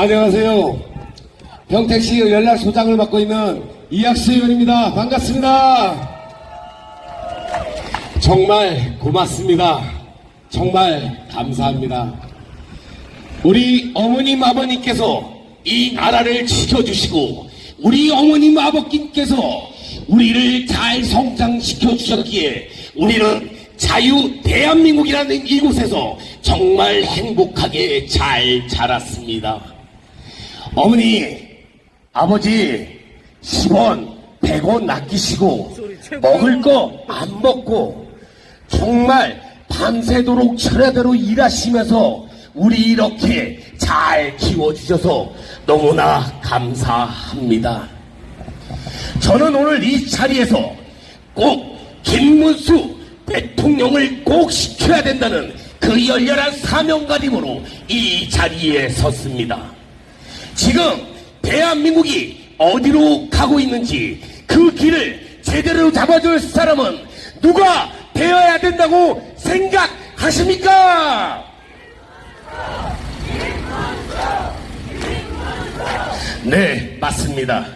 안녕하세요. 평택시 연락소장을 맡고 있는 이학수 의원입니다. 반갑습니다. 정말 고맙습니다. 정말 감사합니다. 우리 어머님 아버님께서 이 나라를 지켜주시고 우리 어머님 아버님께서 우리를 잘 성장시켜 주셨기에 우리는 자유 대한민국이라는 이곳에서 정말 행복하게 잘 자랐습니다. 어머니, 아버지 10원, 100원 아끼시고 먹을 거 안 먹고 정말 밤새도록 철야대로 일하시면서 우리 이렇게 잘 키워주셔서 너무나 감사합니다. 저는 오늘 이 자리에서 꼭 김문수 대통령을 꼭 시켜야 된다는 그 열렬한 사명감으로 이 자리에 섰습니다. 지금 대한민국이 어디로 가고 있는지 그 길을 제대로 잡아줄 사람은 누가 되어야 된다고 생각하십니까? 네, 맞습니다.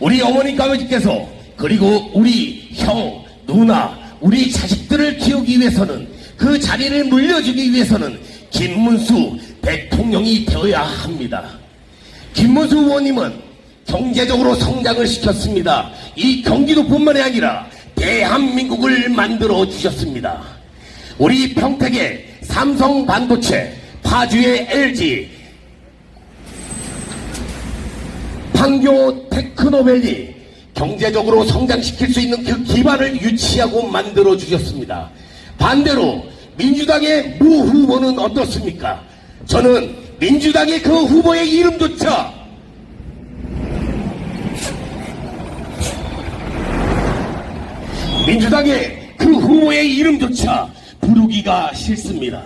우리 어머니과 아버지께서 그리고 우리 형, 누나, 우리 자식들을 키우기 위해서는 그 자리를 물려주기 위해서는 김문수 대통령이 되어야 합니다. 김문수 의원님은 경제적으로 성장을 시켰습니다. 이 경기도뿐만이 아니라 대한민국을 만들어 주셨습니다. 우리 평택의 삼성 반도체, 파주의 LG, 판교 테크노밸리 경제적으로 성장시킬 수 있는 그 기반을 유치하고 만들어 주셨습니다. 반대로 민주당의 무 후보는 어떻습니까? 저는 민주당의 그 후보의 이름조차 민주당의 그 후보의 이름조차 부르기가 싫습니다.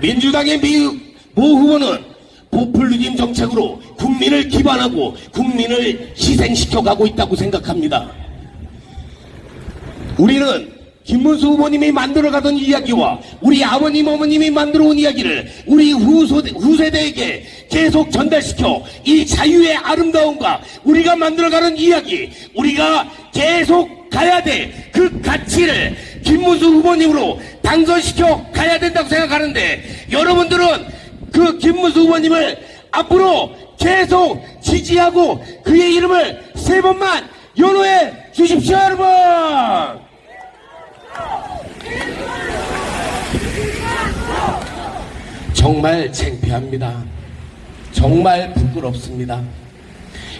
민주당의 미, 모 후보는 포퓰리즘 정책으로 국민을 기반하고 국민을 희생시켜 가고 있다고 생각합니다. 우리는 김문수 후보님이 만들어가던 이야기와 우리 아버님 어머님이 만들어온 이야기를 우리 후소, 후세대에게 계속 전달시켜 이 자유의 아름다움과 우리가 만들어가는 이야기 우리가 계속 가야 돼 그 가치를 김문수 후보님으로 당선시켜 가야 된다고 생각하는데 여러분들은 그 김문수 후보님을 앞으로 계속 지지하고 그의 이름을 세 번만 연호해 주십시오 여러분 정말 창피합니다. 정말 부끄럽습니다.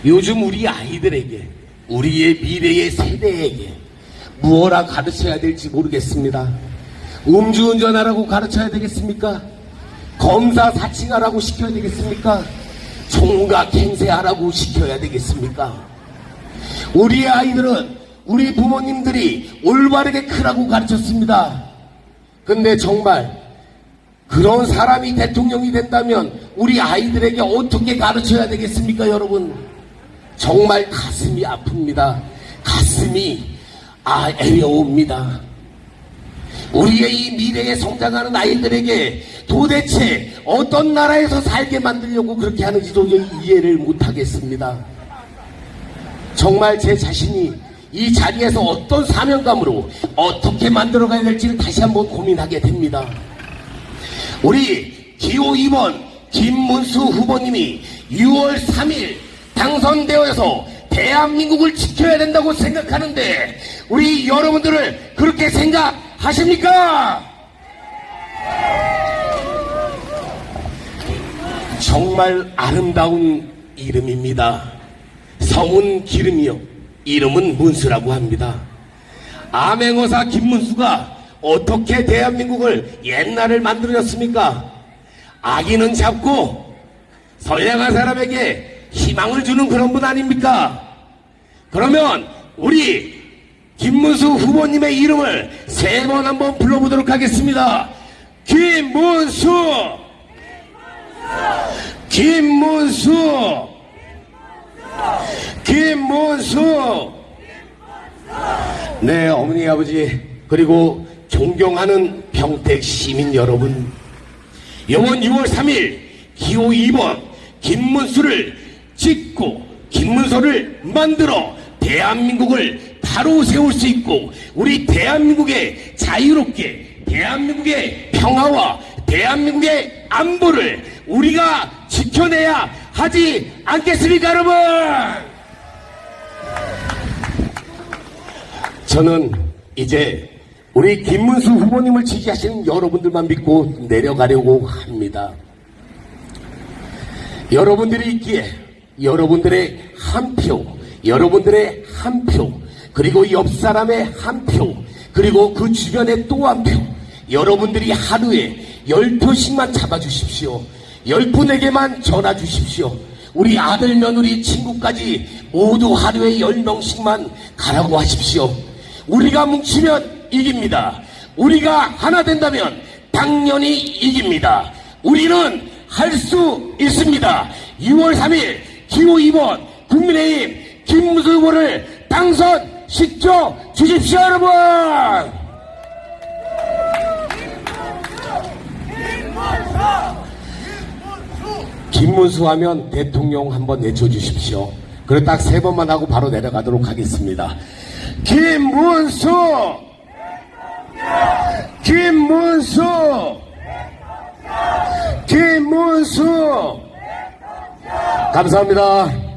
요즘 우리 아이들에게, 우리의 미래의 세대에게 무엇라 가르쳐야 될지 모르겠습니다. 음주운전하라고 가르쳐야 되겠습니까? 검사 사칭하라고 시켜야 되겠습니까? 총각 행세하라고 시켜야 되겠습니까? 우리 아이들은 우리 부모님들이 올바르게 크라고 가르쳤습니다. 근데 정말 그런 사람이 대통령이 된다면 우리 아이들에게 어떻게 가르쳐야 되겠습니까, 여러분? 정말 가슴이 아픕니다. 가슴이 아 애려옵니다. 우리의 이 미래에 성장하는 아이들에게 도대체 어떤 나라에서 살게 만들려고 그렇게 하는지 도저히 이해를 못하겠습니다. 정말 제 자신이 이 자리에서 어떤 사명감으로 어떻게 만들어가야 될지를 다시 한번 고민하게 됩니다. 우리 기호 2번 김문수 후보님이 6월 3일 당선되어서 대한민국을 지켜야 된다고 생각하는데 우리 여러분들을 그렇게 생각하십니까? 정말 아름다운 이름입니다. 성은 기름이요. 이름은 문수라고 합니다. 암행어사 김문수가 어떻게 대한민국을 옛날을 만들어졌습니까? 아기는 잡고 선량한 사람에게 희망을 주는 그런 분 아닙니까? 그러면 우리 김문수 후보님의 이름을 세 번 한번 불러보도록 하겠습니다. 김문수! 김문수! 김문수! 네, 어머니, 아버지, 그리고 존경하는 평택 시민 여러분. 이번 6월 3일 기호 2번 김문수를 찍고 김문서를 만들어 대한민국을 바로 세울 수 있고 우리 대한민국의 자유롭게 대한민국의 평화와 대한민국의 안보를 우리가 지켜내야 하지 않겠습니까 여러분 저는 이제 우리 김문수 후보님을 지지하시는 여러분들만 믿고 내려가려고 합니다. 여러분들이 있기에 여러분들의 한 표, 여러분들의 한 표, 그리고 옆 사람의 한 표, 그리고 그 주변에 또한 표, 여러분들이 하루에 열 표씩만 잡아주십시오. 열 분에게만 전화 주십시오. 우리 아들, 며느리, 친구까지 모두 하루에 열 명씩만 가라고 하십시오. 우리가 뭉치면 이깁니다. 우리가 하나 된다면 당연히 이깁니다. 우리는 할 수 있습니다. 2월 3일 기호 2번 국민의힘 김무수 후보를 당선시켜 주십시오 여러분! 김문수 하면 대통령 한번 외쳐주십시오. 그래 딱세 번만 하고 바로 내려가도록 하겠습니다. 김문수! 김문수! 김문수! 감사합니다.